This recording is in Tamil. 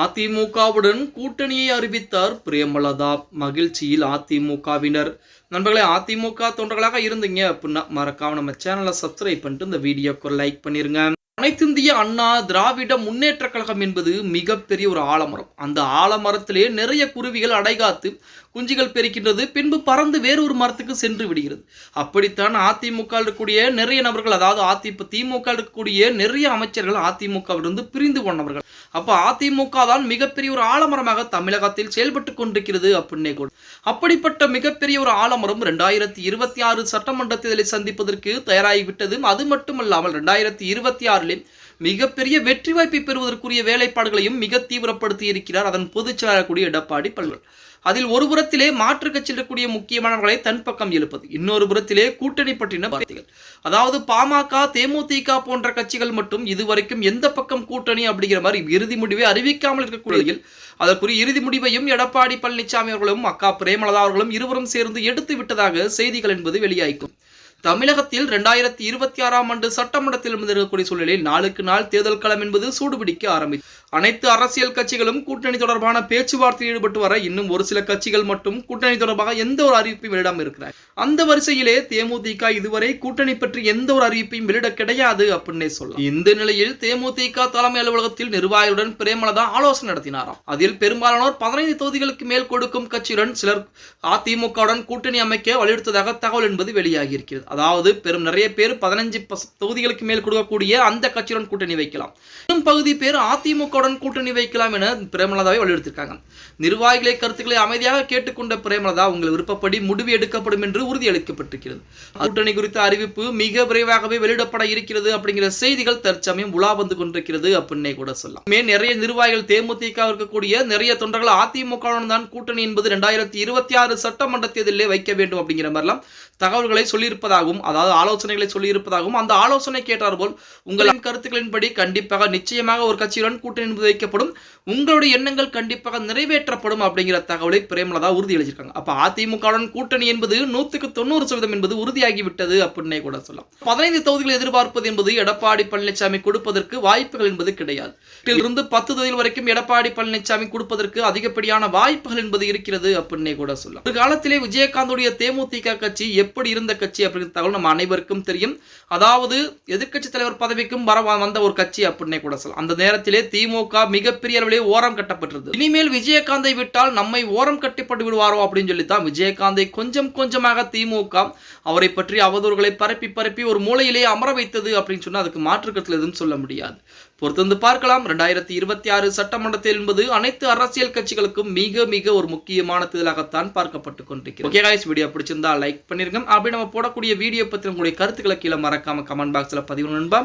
அதிமுகவுடன் கூட்டணியை அறிவித்தார் பிரேமலதா. மகிழ்ச்சியில் அதிமுகவினர். நண்பர்களே அதிமுக தொண்டர்களாக இருந்தீங்க அப்படின்னா மறக்காம நம்ம சேனலை சப்ஸ்கிரைப் பண்ணிட்டு இந்த வீடியோக்கு லைக் பண்ணிருங்க. அனைத்திந்திய அண்ணா திராவிட முன்னேற்ற கழகம் என்பது மிகப்பெரிய ஒரு ஆலமரம். அந்த ஆலமரத்திலே நிறைய குருவிகள் அடைகாத்து குஞ்சுகள் பெருக்கின்றது பின்பு பறந்து வேறொரு மரத்துக்கு சென்று விடுகிறது. அப்படித்தான் அதிமுக இருக்கக்கூடிய நிறைய நபர்கள் அதாவது அதிமுக திமுக இருக்கக்கூடிய நிறைய அமைச்சர்கள் அதிமுகவிலிருந்து பிரிந்து போனவர்கள். அப்போ அதிமுக தான் மிகப்பெரிய ஒரு ஆலமரமாக தமிழகத்தில் செயல்பட்டு கொண்டிருக்கிறது அப்படின்னே கூட. அப்படிப்பட்ட மிகப்பெரிய ஒரு ஆலமரம் ரெண்டாயிரத்தி இருபத்தி ஆறு சட்டமன்ற தேர்தலை சந்திப்பதற்கு தயாராகிவிட்டது. அது மட்டுமல்லாமல் ரெண்டாயிரத்தி இருபத்தி ஆறில் மிகப்பெரிய வெற்றி வாய்ப்பை பெறுவதற்குரிய வேலைப்பாடுகளையும் மிக தீவிரப்படுத்தி இருக்கிறார் அதன் பொதுச் செயலாளர் கூடிய எடப்பாடி பல்வேறு அதில் ஒரு புறத்திலே மாற்று கட்சியில் இருக்கக்கூடிய முக்கியமானவர்களை தன் பக்கம் எழுப்பது இன்னொரு புறத்திலே கூட்டணி பற்றின வார்த்தைகள். அதாவது பாமக தேமுதிக போன்ற கட்சிகள் மட்டும் இதுவரைக்கும் எந்த பக்கம் கூட்டணி அப்படிங்கிற மாதிரி இறுதி முடிவை அறிவிக்காமல் இருக்கக்கூடிய அதற்குரிய இறுதி முடிவையும் எடப்பாடி பழனிசாமி அவர்களும் அக்கா பிரேமலதா அவர்களும் இருவரும் சேர்ந்து எடுத்து விட்டதாக செய்திகள் என்பது வெளியாயிக்கும் தமிழகத்தில் ரெண்டாயிரத்தி இருபத்தி ஆறாம் ஆண்டு சட்டமன்றத்தில் இருந்திருக்கக்கூடிய சூழலில் நாளுக்கு நாள் தேர்தல் களம் என்பது சூடுபிடிக்க ஆரம்பித்து அனைத்து அரசியல் கட்சிகளும் கூட்டணி தொடர்பான பேச்சுவார்த்தையில் ஈடுபட்டு வர இன்னும் ஒரு சில கட்சிகள் மட்டும் கூட்டணி தொடர்பாக எந்த ஒரு அறிவிப்பையும் வெளியிடாமல் இருக்கிறார் அந்த வரிசையிலே தேமுதிக இதுவரை கூட்டணி பற்றி எந்த ஒரு அறிவிப்பையும் வெளியிட கிடையாது அப்படின்னே சொல்லலாம். இந்த நிலையில் தேமுதிக தலைமை அலுவலகத்தில் நிர்வாகிகளுடன் பிரேமலதா ஆலோசனை நடத்தினாராம். அதில் பெரும்பாலானோர் பதினைந்து தொகுதிகளுக்கு மேல் கொடுக்கும் கட்சியுடன் சிலர் அதிமுகவுடன் கூட்டணி அமைக்க வலியுறுத்ததாக தகவல் என்பது வெளியாகி இருக்கிறது அதாவது பெரும் நிறைய பேர் பதினஞ்சு தொகுதிகளுக்கு மேல் கொடுக்கக்கூடிய அந்த கட்சியுடன் கூட்டணி வைக்கலாம். பெரும் பகுதி பேர் அதிமுகவுடன் கூட்டணி வைக்கலாம் என பிரேமலதாவை வலியுறுத்திருக்காங்க நிர்வாகிகளை கருத்துக்களை அமைதியாக கேட்டுக்கொண்ட பிரேமலதா உங்கள் விருப்பப்படி முடிவு எடுக்கப்படும் என்று உறுதியளிக்கப்பட்டிருக்கிறது. கூட்டணி குறித்த அறிவிப்பு மிக விரைவாகவே வெளியிடப்பட இருக்கிறது அப்படிங்கிற செய்திகள் தற்சமயம் உலா வந்து கொண்டிருக்கிறது அப்படின்னே கூட சொல்லலாம். மே நிறைய நிர்வாகிகள் தேமுதிக இருக்கக்கூடிய நிறைய தொண்டர்கள் அதிமுகவுடன் தான் கூட்டணி என்பது ரெண்டாயிரத்தி இருபத்தி ஆறு சட்டமன்ற தேர்தலிலே வைக்க வேண்டும் அப்படிங்கிற மாதிரிலாம் தகவல்களை சொல்லியிருப்பதாக சொல்லியிருப்பதாகவும் அதாவது ஆலோசனைகளை சொல்லியிருப்பதாகவும் அந்த ஆலோசனை கேட்டார் போல் உங்களின் கருத்துக்களின்படி கண்டிப்பாக நிச்சயமாக ஒரு கட்சியுடன் கூட்டணி வைக்கப்படும். உங்களுடைய எண்ணங்கள் கண்டிப்பாக நிறைவேற்றப்படும் அப்படிங்கிற தகவலை பிரேமலதா உறுதி அளிச்சிருக்காங்க அப்ப அதிமுகவுடன் கூட்டணி என்பது நூத்துக்கு தொண்ணூறு சதவீதம் என்பது உறுதியாகிவிட்டது அப்படின்னே கூட சொல்லலாம். பதினைந்து தொகுதிகளை எதிர்பார்ப்பது என்பது எடப்பாடி பழனிசாமி கொடுப்பதற்கு வாய்ப்புகள் என்பது கிடையாது. இருந்து பத்து தொகுதிகள் வரைக்கும் எடப்பாடி பழனிசாமி கொடுப்பதற்கு அதிகப்படியான வாய்ப்புகள் என்பது இருக்கிறது அப்படின்னே கூட சொல்லலாம். ஒரு காலத்திலே விஜயகாந்துடைய தேமுதிக கட்சி எப்படி இருந்த கட்சி அப்படிங்கிற தகவல் நம்ம அனைவருக்கும் தெரியும். அதாவது எதிர்க்கட்சி தலைவர் பதவிக்கும் வர வந்த ஒரு கட்சி அப்படின்னே கூட சொல்லலாம். அந்த நேரத்திலே திமுக மிகப்பெரிய அளவிலே ஓரம் கட்டப்பட்டிருந்தது. இனிமேல் விஜயகாந்தை விட்டால் நம்மை ஓரம் கட்டிப்பட்டு விடுவாரோ அப்படின்னு சொல்லி தான் விஜயகாந்தை கொஞ்சம் கொஞ்சமாக திமுக அவரை பற்றி அவதூறுகளை பரப்பி பரப்பி ஒரு மூலையிலே அமர வைத்தது அப்படின்னு சொன்னா அதுக்கு மாற்றுக்கத்தில் எதுவும் சொல்ல முடியாது. பொறுத்திருந்து பார்க்கலாம். ரெண்டாயிரத்தி இருபத்தி ஆறு சட்டமன்றத்தில் என்பது அனைத்து அரசியல் கட்சிகளுக்கும் மிக மிக ஒரு முக்கியமான தேர்தலாகத்தான் பார்க்கப்பட்டு கொண்டிருக்கிறது. ஓகே guys, வீடியோ பிடிச்சிருந்தா லைக் பண்ணிருங்க. அப்படி நம்ம போடக்கூடிய வீடியோ பற்றி உங்களுடைய கருத்துக்களை கீழே மறக்காம கமெண்ட் பாக்ஸ்ல பதிவு நண்பா.